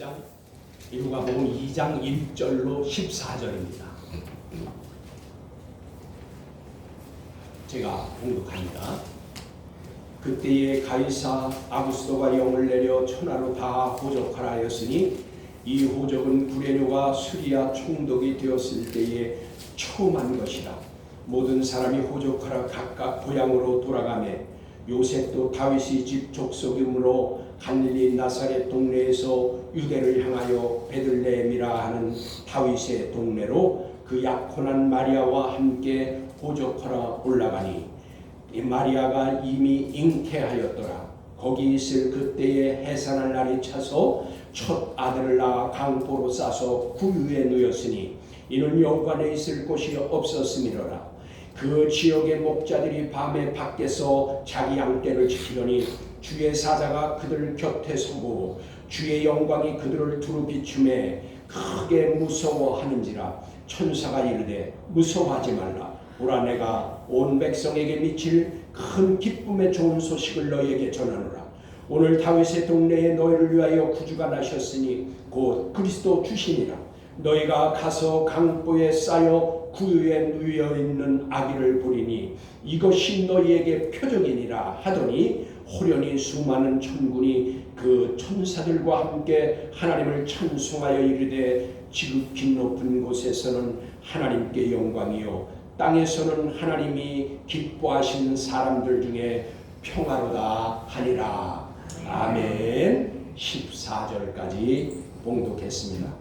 1장 누가복음 2장 1절로 14절입니다. 제가 공독합니다. 그때에 가이사 아구스도가 영을 내려 천하로 다 호적하라 하였으니 이 호적은 구레뇨가 수리아 총독이 되었을 때에 처음 한 것이라 모든 사람이 호적하라 각각 고향으로 돌아가매 요셉도 다윗의 집 족속이므로 갈릴리 나사렛 동네에서 유대를 향하여 베들레헴이라 하는 다윗의 동네로 그 약혼한 마리아와 함께 호적하러 올라가니 이 마리아가 이미 잉태하였더라. 거기 있을 그때에 해산할 날이 차서 첫 아들을 낳아 강보로 싸서 구유에 누였으니 이는 영관에 있을 곳이 없었음이로라. 그 지역의 목자들이 밤에 밖에서 자기 양떼를 지키더니 주의 사자가 그들 곁에 서고 주의 영광이 그들을 두루 비춤에 크게 무서워하는지라 천사가 이르되 무서워하지 말라. 보라 내가 온 백성에게 미칠 큰 기쁨의 좋은 소식을 너희에게 전하노라. 오늘 다윗의 동네에 너희를 위하여 구주가 나셨으니 곧 그리스도 주시니라. 너희가 가서 강보에 쌓여 구유에 누여 있는 아기를 보리니 이것이 너희에게 표적이니라 하더니 호련히 수많은 천군이 그 천사들과 함께 하나님을 찬송하여 이르되 지극히 높은 곳에서는 하나님께 영광이요. 땅에서는 하나님이 기뻐하시는 사람들 중에 평화로다 하니라. 아멘. 14절까지 봉독했습니다.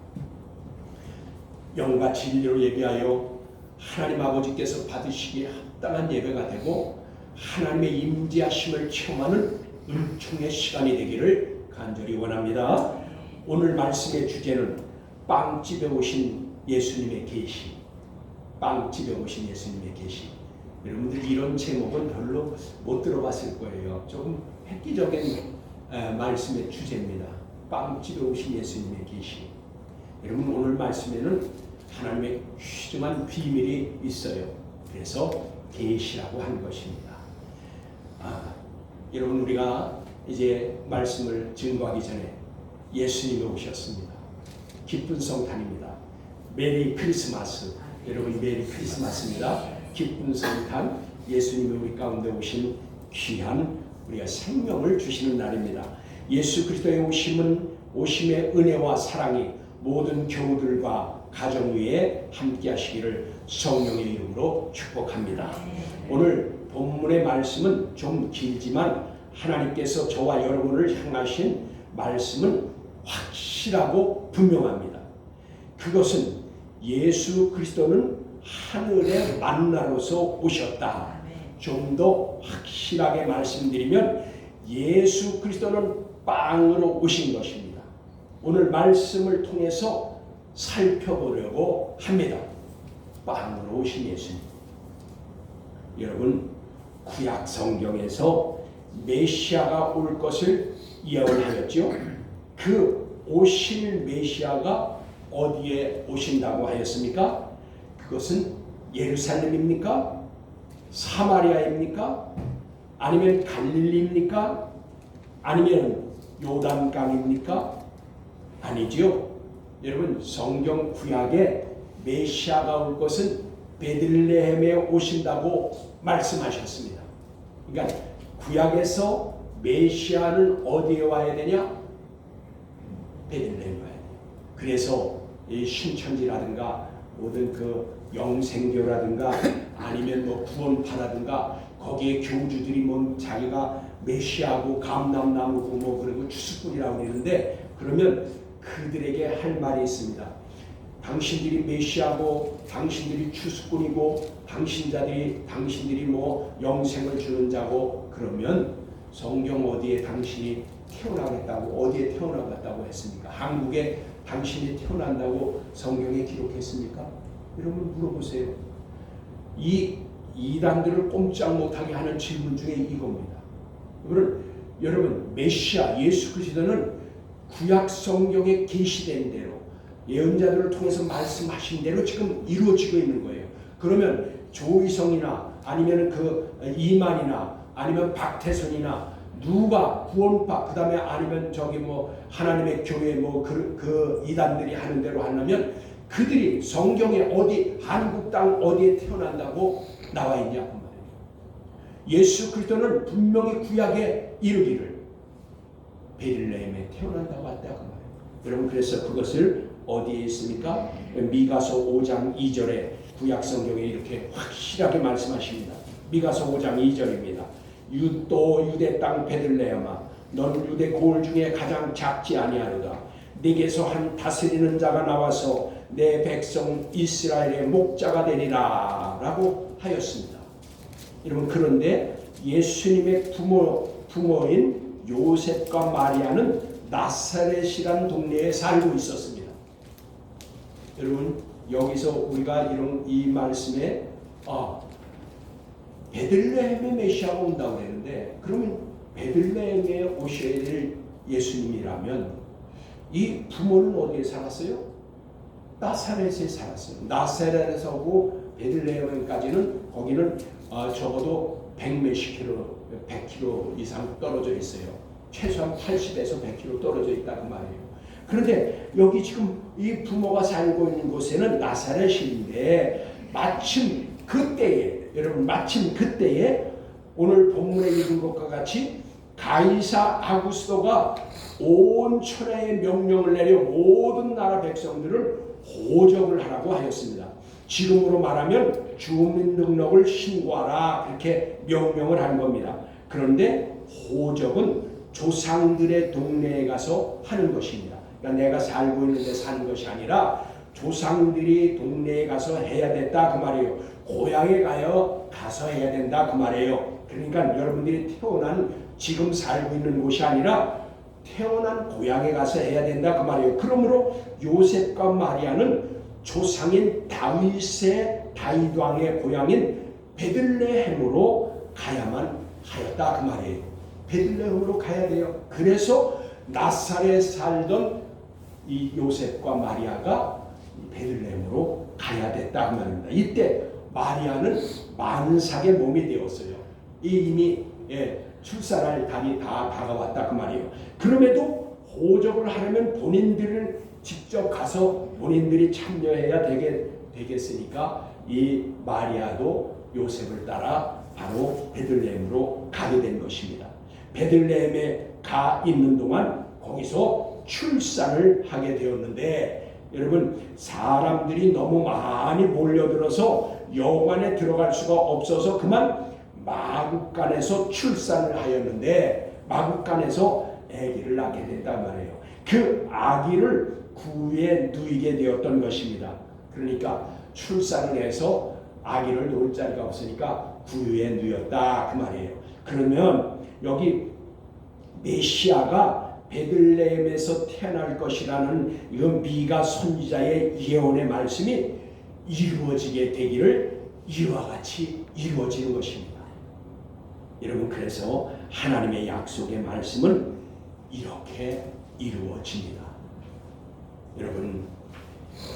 영과 진리로 예배하여 하나님 아버지께서 받으시기에 합당한 예배가 되고 하나님의 임재하심을 체험하는 은총의 시간이 되기를 간절히 원합니다. 오늘 말씀의 주제는 빵집에 오신 예수님의 계시. 빵집에 오신 예수님의 계시. 여러분들 이런 제목은 별로 못 들어봤을 거예요. 조금 획기적인 에, 말씀의 주제입니다. 빵집에 오신 예수님의 계시. 여러분 오늘 말씀에는 하나님의 휘중한 비밀이 있어요. 그래서 계시라고 한 것입니다. 아, 여러분 우리가 이제 말씀을 증거하기 전에 예수님이 오셨습니다. 기쁜 성탄입니다. 메리 크리스마스. 여러분 메리 크리스마스입니다. 기쁜 성탄 예수님이 우리 가운데 오신 귀한 우리가 생명을 주시는 날입니다. 예수 그리스도의 오심은 오심의 은혜와 사랑이 모든 교우들과 가정 위에 함께 하시기를 성령의 이름으로 축복합니다. 오늘 본문의 말씀은 좀 길지만 하나님께서 저와 여러분을 향하신 말씀은 확실하고 분명합니다. 그것은 예수 그리스도는 하늘의 만나로서 오셨다. 좀 더 확실하게 말씀드리면 예수 그리스도는 빵으로 오신 것입니다. 오늘 말씀을 통해서 살펴보려고 합니다. 빵으로 오신 예수님. 여러분 구약 성경에서 메시아가 올 것을 예언하였죠. 그 오실 메시아가 어디에 오신다고 하였습니까? 그것은 예루살렘입니까? 사마리아입니까? 아니면 갈릴리입니까? 아니면 요단강입니까? 아니지요. 여러분 성경 구약에 메시아가 올 것은 베들레헴에 오신다고 말씀하셨습니다. 그러니까 구약에서 메시아는 어디에 와야 되냐? 베들레헴 와야 돼요. 그래서 이 신천지라든가 모든 그 영생교라든가 아니면 뭐 구원파라든가 거기에 교주들이 뭐 자기가 메시아고 감남나무고 뭐 그리고 추수꾼이라고 그러는데 그러면 그들에게 할 말이 있습니다. 당신들이 메시아고 당신들이 추수꾼이고 당신자들이 당신들이 뭐 영생을 주는 자고 그러면 성경 어디에 당신이 태어나겠다고 어디에 태어나겠다고 했습니까? 한국에 당신이 태어난다고 성경에 기록했습니까? 여러분 물어보세요. 이 이단들을 꼼짝 못하게 하는 질문 중에 이겁니다. 여러분, 여러분 메시아 예수 그리스도는 구약 성경에 계시된 대로 예언자들을 통해서 말씀하신 대로 지금 이루어지고 있는 거예요. 그러면 조이성이나 아니면 그 이만이나 아니면 박태선이나 누가 구원파 그다음에 아니면 저기 뭐 하나님의 교회 뭐그 그 이단들이 하는 대로 하려면 그들이 성경에 어디 한국 땅 어디에 태어난다고 나와 있냐 그 말이에요. 예수 그리스도는 분명히 구약에 이르기를 베들레헴에 태어난다고 했다 그 말이에요. 여러분 그래서 그것을 어디에 있습니까? 미가서 5장 2절에 구약 성경에 이렇게 확실하게 말씀하십니다. 미가서 5장 2절입니다. 유또 유대 땅 베들레헴아 넌 유대 고을 중에 가장 작지 아니하로다. 네게서 한 다스리는 자가 나와서 내 백성 이스라엘의 목자가 되리라라고 하였습니다. 여러분 그런데 예수님의 부모 부모인 요셉과 마리아는 나사렛이라는 동네에 살고 있었습니다. 여러분 여기서 우리가 이런 이 말씀에 아 베들레헴에 메시아가 온다고 그랬는데 그러면 베들레헴에 오셔야 될 예수님이라면 이 부모는 어디에 살았어요? 나사렛에 살았어요. 나사렛에서 오고 베들레헴까지는 거기는 어, 적어도 100 몇십 킬로, 100킬로 이상 떨어져 있어요. 최소한 80에서 100킬로 떨어져 있다 그 말이에요. 그런데 여기 지금 이 부모가 살고 있는 곳에는 나사렛인데 마침 그때에 여러분 마침 그때에 오늘 본문에 읽은 것과 같이 가이사 아구스도가 온 천하에 명령을 내려 모든 나라 백성들을 호적을 하라고 하였습니다. 지금으로 말하면 주민등록을 신고하라 그렇게 명령을 한 겁니다. 그런데 호적은 조상들의 동네에 가서 하는 것입니다. 그러니까 내가 살고 있는데 사는 것이 아니라 조상들이 동네에 가서 해야 됐다 그 말이에요. 고향에 가요 가서 해야 된다 그 말이에요. 그러니까 여러분들이 태어난 지금 살고 있는 곳이 아니라 태어난 고향에 가서 해야 된다 그 말이에요. 그러므로 요셉과 마리아는 조상인 다윗의 다윗 왕의 고향인 베들레헴으로 가야만 하였다 그 말이에요. 베들레헴으로 가야 돼요. 그래서 나사렛에 살던 이 요셉과 마리아가 베들레헴으로 가야 됐다 그 말입니다. 이때 마리아는 만삭의 몸이 되었어요. 이 이미 예, 출산할 달이 다 다가왔다 그 말이에요. 그럼에도 호적을 하려면 본인들을 직접 가서 본인들이 참여해야 되게 되겠으니까 이 마리아도 요셉을 따라 바로 베들레헴으로 가게 된 것입니다. 베들레헴에 가 있는 동안 거기서 출산을 하게 되었는데 여러분 사람들이 너무 많이 몰려들어서 여관에 들어갈 수가 없어서 그만 마국간에서 출산을 하였는데 마국간에서 아기를 낳게 됐단 말이에요. 그 아기를 구에 누이게 되었던 것입니다. 그러니까 출산을 해서 아기를 놓을 자리가 없으니까 구유에 누였다 그 말이에요. 그러면 여기 메시아가 베들레헴에서 태어날 것이라는 이 미가 선지자의 예언의 말씀이 이루어지게 되기를 이와 같이 이루어지는 것입니다. 여러분 그래서 하나님의 약속의 말씀은 이렇게 이루어집니다. 여러분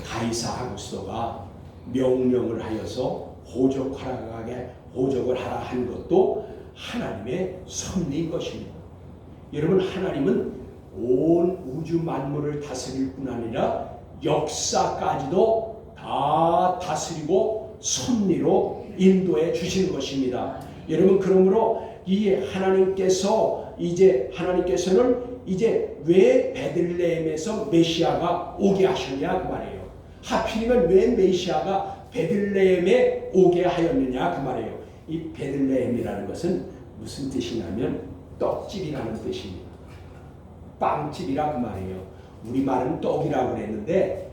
가이사 아구스도가 명령을 하여서 호적하라게 호적을 하라 한 것도 하나님의 섭리인 것입니다. 여러분 하나님은 온 우주 만물을 다스릴 뿐 아니라 역사까지도 다 다스리고 섭리로 인도해 주시는 것입니다. 여러분 그러므로 이 하나님께서 이제 하나님께서는 이제 왜 베들레헴에서 메시아가 오게 하셨냐 그 말이에요. 하필이면 왜 메시아가 베들레헴에 오게 하였느냐 그 말이에요. 이 베들레헴이라는 것은 무슨 뜻이냐면 떡집이라는 뜻입니다. 빵집이라 그 말이에요. 우리말은 떡이라고 그랬는데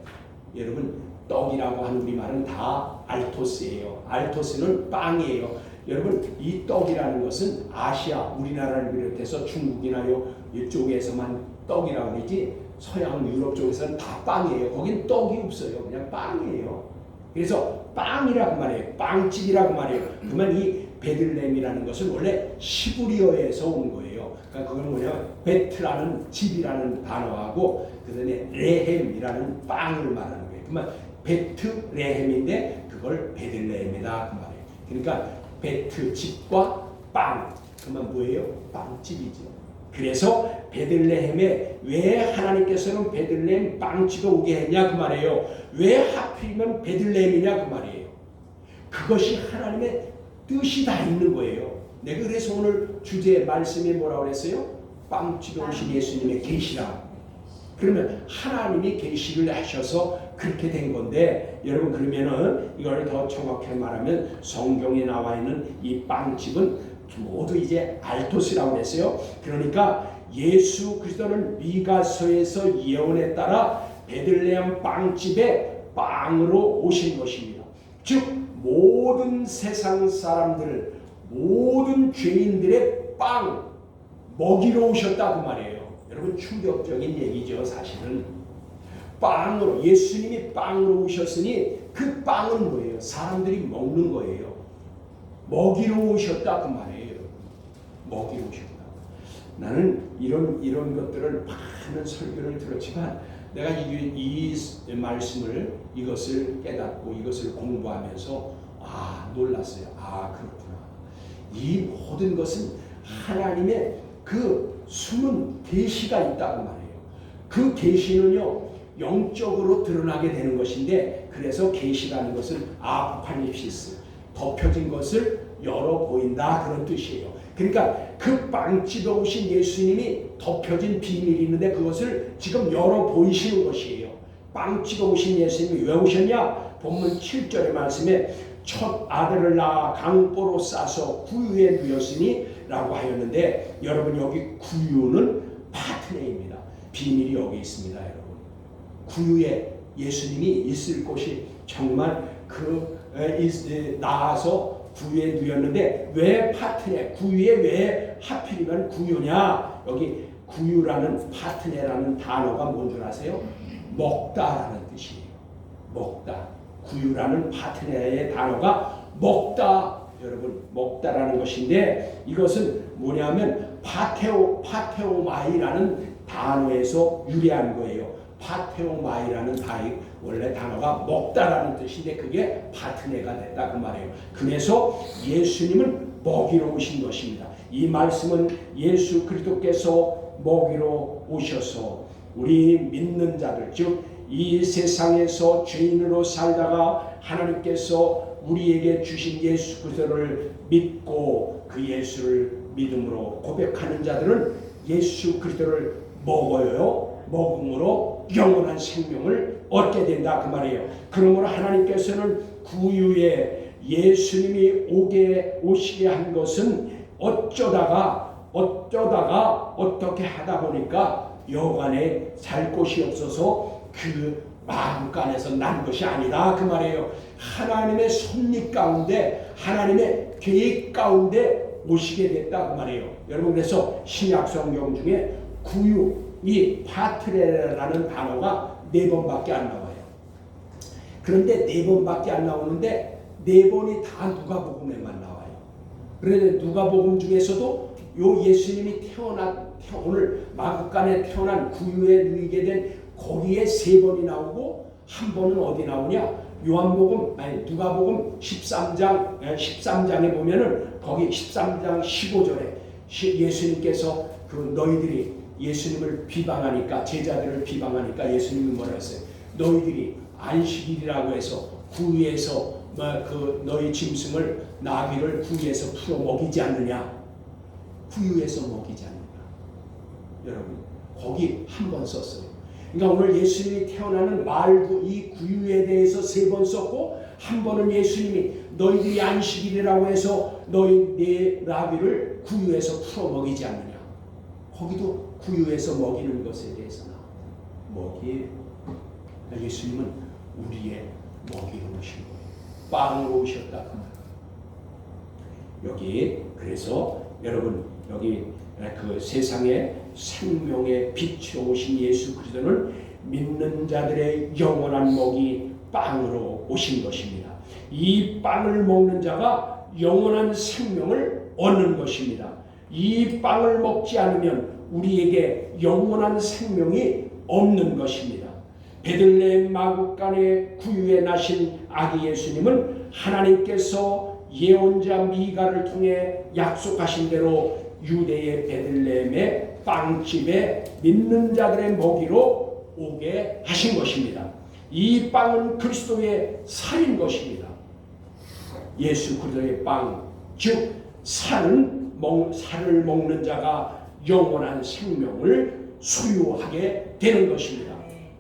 여러분 떡이라고 하는 우리말은 다 알토스예요. 알토스는 빵이에요. 여러분 이 떡이라는 것은 아시아 우리나라를 비롯해서 중국이나 요 이쪽에서만 떡이라고 그러지 서양 유럽 쪽에서는 다 빵이에요. 거긴 떡이 없어요. 그냥 빵이에요. 그래서 빵이라고 말해요. 빵집이라고 말해요. 그러면 이 베들렘이라는 것은 원래 시브리어에서 온 거예요. 그러니까 그건 뭐냐면 베트라는 집이라는 단어하고 그다음에 레헴이라는 빵을 말하는 거예요. 그러면 베트레헴인데 그걸 베들레헴이다 그 말이에요. 그러니까 베트 집과 빵 그러면 뭐예요? 빵집이죠. 그래서 베들레헴에 왜 하나님께서는 베들레헴 빵집에 오게 했냐 그 말이에요. 왜 하필이면 베들레헴이냐 그 말이에요. 그것이 하나님의 뜻이 다 있는 거예요. 내가 그래서 오늘 주제 말씀이 뭐라고 그랬어요? 빵집에 오신 예수님의 계시라. 그러면 하나님이 계시를 하셔서 그렇게 된 건데 여러분 그러면은 이걸 더 정확하게 말하면 성경에 나와 있는 이 빵집은 모두 이제 알토스라고 했어요. 그러니까 예수 그리스도는 미가서에서 예언에 따라 베들레헴 빵집에 빵으로 오신 것입니다. 즉 모든 세상 사람들 모든 죄인들의 빵 먹이러 오셨다 그 말이에요. 여러분 충격적인 얘기죠, 사실은. 빵으로 예수님이 빵으로 오셨으니 그 빵은 뭐예요? 사람들이 먹는 거예요. 먹이러 오셨다 그 말이에요. 먹이러 오셨다. 나는 이런 이런 것들을 많은 설교를 들었지만 내가 이, 이 말씀을 이것을 깨닫고 이것을 공부하면서 아 놀랐어요. 아 그렇구나. 이 모든 것은 하나님의 그 숨은 계시가 있다고 말해요. 그 계시는요 영적으로 드러나게 되는 것인데 그래서 계시라는 것은 아포칼립시스 덮여진 것을 열어 보인다 그런 뜻이에요. 그러니까 그 빵집에 오신 예수님이 덮여진 비밀이 있는데 그것을 지금 열어 보이시는 것이에요. 빵집에 오신 예수님이 왜 오셨냐? 본문 7절의 말씀에 첫 아들을 낳아 강보로 싸서 구유에 누였으니 라고 하였는데 여러분 여기 구유는 파트네입니다. 비밀이 여기 있습니다 여러분. 구유에 예수님이 있을 곳이 정말 그 나아서 구유에 누였는데 왜 파트네 구유에 왜 하필이면 구유냐 여기 구유라는 파트네라는 단어가 뭔 줄 아세요? 먹다라는 뜻이에요. 먹다. 구유라는 파트네의 단어가 먹다 여러분 먹다라는 것인데 이것은 뭐냐면 파테오 파테오마이라는 단어에서 유래한 거예요. 파테오마이라는 다이 원래 단어가 먹다라는 뜻인데 그게 파트네가 됐다 그 말이에요. 그래서 예수님은 먹이러 오신 것입니다. 이 말씀은 예수 그리스도께서 먹이러 오셔서 우리 믿는 자들 즉 이 세상에서 죄인으로 살다가 하나님께서 우리에게 주신 예수 그리스도를 믿고 그 예수를 믿음으로 고백하는 자들은 예수 그리스도를 먹어요. 먹음으로 영원한 생명을 얻게 된다 그 말이에요. 그러므로 하나님께서는 구유에 예수님이 오게 오시게 한 것은 어쩌다가 어쩌다가 어떻게 하다 보니까 여관에 살 곳이 없어서 그 마음 간에서 난 것이 아니다 그 말이에요. 하나님의 섭리 가운데 하나님의 계획 가운데 오시게 됐다 그 말이에요. 여러분 그래서 신약 성경 중에 구유 이 파트레라는 단어가 네 번밖에 안 나와요. 그런데 네 번밖에 안 나오는데 네 번이 다 누가복음에만 나와요. 그런데 누가복음 중에서도 요 예수님이 태어난 오늘 마국간에 태어난 구유에 누이게 된 거기에 세 번이 나오고 한 번은 어디 나오냐? 요한복음 아니 누가복음 13장 13장에 보면은 거기 13장 15절에 예수님께서 그 너희들이 예수님을 비방하니까 제자들을 비방하니까 예수님이 뭐라 했어요? 너희들이 안식일이라고 해서 구유에서 뭐그 너희 짐승을 나귀를 구유에서 풀어 먹이지 않느냐? 구유에서 먹이지 않느냐? 여러분 거기 한 번 썼어요. 그러니까 오늘 예수님이 태어나는 말구 이 구유에 대해서 세 번 썼고 한 번은 예수님이 너희들이 안식일이라고 해서 너희 내 나귀를 구유에서 풀어 먹이지 않느냐. 거기도 구유에서 먹이는 것에 대해서 나 먹이 예수님은 우리의 먹이로 오신 거예요. 빵으로 오셨다 그 여기 그래서 여러분 여기 그 세상에 생명의 빛이 오신 예수 그리스도는 믿는 자들의 영원한 먹이 빵으로 오신 것입니다. 이 빵을 먹는 자가 영원한 생명을 얻는 것입니다. 이 빵을 먹지 않으면 우리에게 영원한 생명이 없는 것입니다. 베들레헴 마국간의 구유에 나신 아기 예수님은 하나님께서 예언자 미가를 통해 약속하신 대로 유대의 베들레헴의 빵집에 믿는 자들의 먹이로 오게 하신 것입니다. 이 빵은 그리스도의 살인 것입니다. 예수 그리스도의 빵, 즉 살은 먹, 살을 먹는 자가 영원한 생명을 소유하게 되는 것입니다.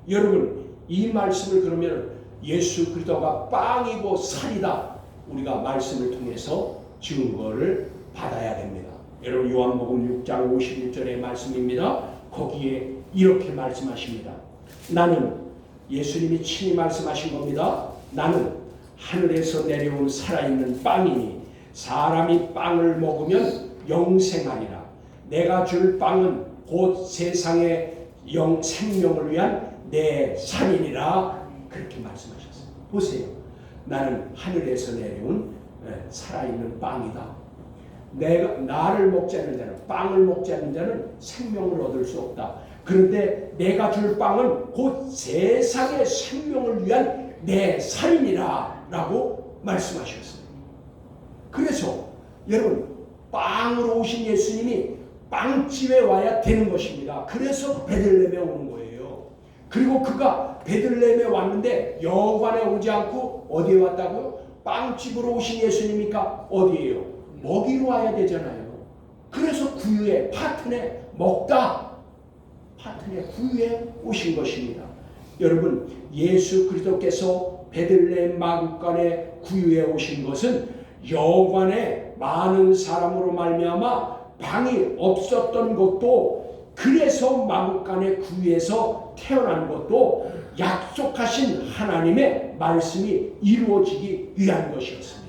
여러분 이 말씀을 그러면 예수 그리스도가 빵이고 살이다 우리가 말씀을 통해서 증거를 받아야 됩니다. 여러분 요한복음 6장 51절의 말씀입니다. 거기에 이렇게 말씀하십니다. 나는 예수님이 친히 말씀하신 겁니다. 나는 하늘에서 내려온 살아있는 빵이니 사람이 빵을 먹으면 영생하리라. 내가 줄 빵은 곧 세상의 영 생명을 위한 내 살이니라 그렇게 말씀하셨어요. 보세요. 나는 하늘에서 내려온 살아있는 빵이다. 내가 나를 먹지 않는 자는 빵을 먹지 않는 자는 생명을 얻을 수 없다. 그런데 내가 줄 빵은 곧 세상의 생명을 위한 내 살이니라라고 말씀하셨어요. 그래서 여러분 빵으로 오신 예수님이 빵집에 와야 되는 것입니다. 그래서 베들레헴에 오는 거예요. 그리고 그가 베들레헴에 왔는데 여관에 오지 않고 어디에 왔다고요? 빵집으로 오신 예수님이니까 어디에요? 먹이로 와야 되잖아요. 그래서 구유에 파튼에 먹다 파튼에 구유에 오신 것입니다. 여러분 예수 그리스도께서 베들레헴 마국간에 구유에 오신 것은 여관에 많은 사람으로 말미암아 방이 없었던 것도 그래서 마국간의 구유에서 태어난 것도 약속하신 하나님의 말씀이 이루어지기 위한 것이었습니다.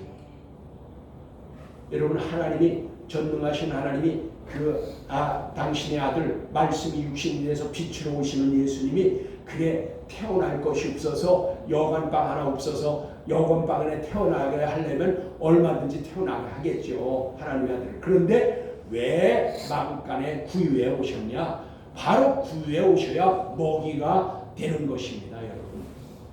여러분 하나님이 전능하신 하나님이 그 아, 당신의 아들 말씀이 육신이 돼서 빛으로 오시는 예수님이 그게 태어날 것이 없어서 여관방 하나 없어서 여관방 안에 태어나게 하려면 얼마든지 태어나게 하겠죠 하나님의 아들. 그런데 왜 마국간에 구유에 오셨냐? 바로 구유에 오셔야 먹이가 되는 것입니다 여러분.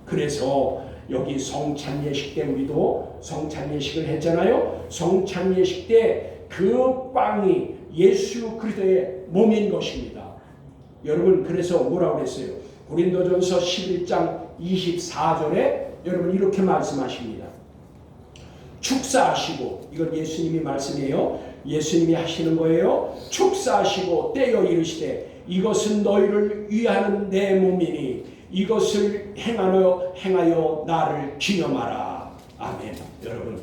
그래서 여기 성찬 예식 때 우리도 성찬 예식을 했잖아요. 성찬 예식 때 그 빵이 예수 그리스도의 몸인 것입니다. 여러분 그래서 뭐라고 그랬어요? 고린도전서 11장 24절에 여러분 이렇게 말씀하십니다. 축사하시고 이건 예수님이 말씀이에요. 예수님이 하시는 거예요. 축사하시고 떼어 이르시되 이것은 너희를 위하는 내 몸이니 이것을 행하여 행하여 나를 기념하라. 아멘. 여러분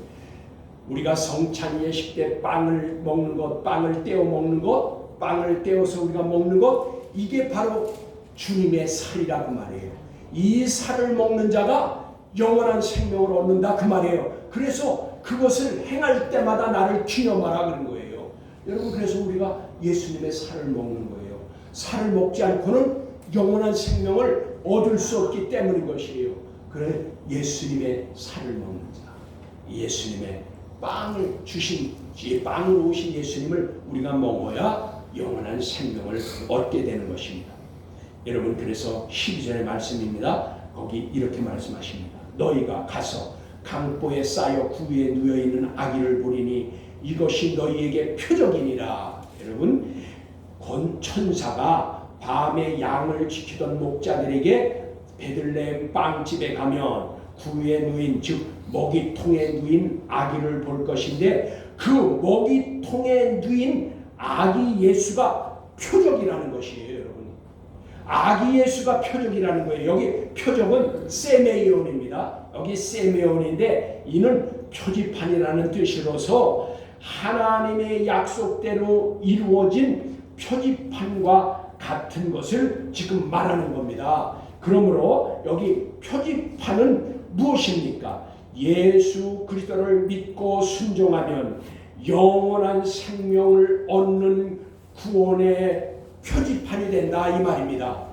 우리가 성찬 예식 때 빵을 먹는 것, 빵을 떼어 먹는 것, 빵을 떼어서 우리가 먹는 것 이게 바로 주님의 살이라고 말이에요. 이 살을 먹는 자가 영원한 생명을 얻는다 그 말이에요. 그래서 그것을 행할 때마다 나를 기념하라 그런 거예요. 여러분 그래서 우리가 예수님의 살을 먹는 거예요. 살을 먹지 않고는 영원한 생명을 얻을 수 없기 때문인 것이에요. 그래 예수님의 살을 먹는 자, 예수님의 빵을 주신 빵을 오신 예수님을 우리가 먹어야 영원한 생명을 얻게 되는 것입니다. 여러분 그래서 12절의 말씀입니다. 거기 이렇게 말씀하십니다. 너희가 가서 강보에 쌓여 구위에 누워 있는 아기를 보리니 이것이 너희에게 표적이니라. 여러분 권 천사가 밤에 양을 지키던 목자들에게 베들레헴 빵집에 가면 구위에 누인 즉 먹이통에 누인 아기를 볼 것인데 그 먹이통에 누인 아기 예수가 표적이라는 것이에요, 여러분. 아기 예수가 표적이라는 거예요. 여기 표적은 세메이온입니다. 여기 세메온인데 이는 표지판이라는 뜻으로서 하나님의 약속대로 이루어진 표지판과 같은 것을 지금 말하는 겁니다. 그러므로 여기 표지판은 무엇입니까? 예수 그리스도를 믿고 순종하면 영원한 생명을 얻는 구원의 표지판이 된다 이 말입니다.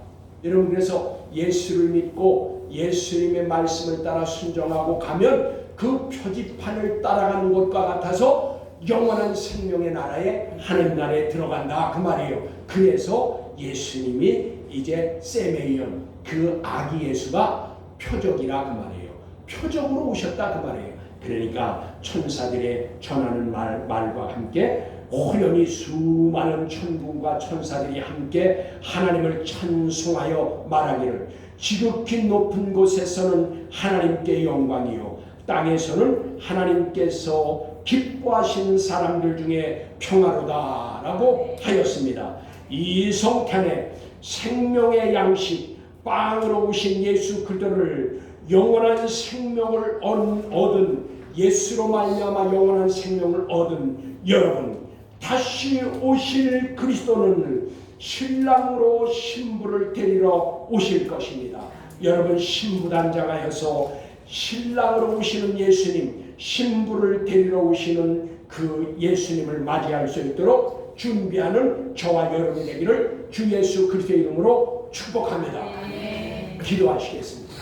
여러분 그래서 예수를 믿고 예수님의 말씀을 따라 순종하고 가면 그 표지판을 따라가는 것과 같아서 영원한 생명의 나라에 하늘 나라에 들어간다 그 말이에요. 그래서 예수님이 이제 세메이온 그 아기 예수가 표적이라 그 말이에요. 표적으로 오셨다 그 말이에요. 그러니까 천사들의 전하는 말, 말과 함께 호련히 수많은 천군과 천사들이 함께 하나님을 찬송하여 말하기를 지극히 높은 곳에서는 하나님께 영광이요 땅에서는 하나님께서 기뻐하시는 사람들 중에 평화로다라고 하였습니다. 이 성탄에 생명의 양식 빵으로 오신 예수 그리스도를 영원한 생명을 얻은- 예수로 말미암아 영원한 생명을 얻은 여러분 다시 오실 그리스도는 신랑으로 신부를 데리러 오실 것입니다. 여러분 신부단장하여서 신랑으로 오시는 예수님, 신부를 데리러 오시는 그 예수님을 맞이할 수 있도록 준비하는 저와 여러분이 되기를 주 예수 그리스도의 이름으로 축복합니다. 기도하시겠습니다.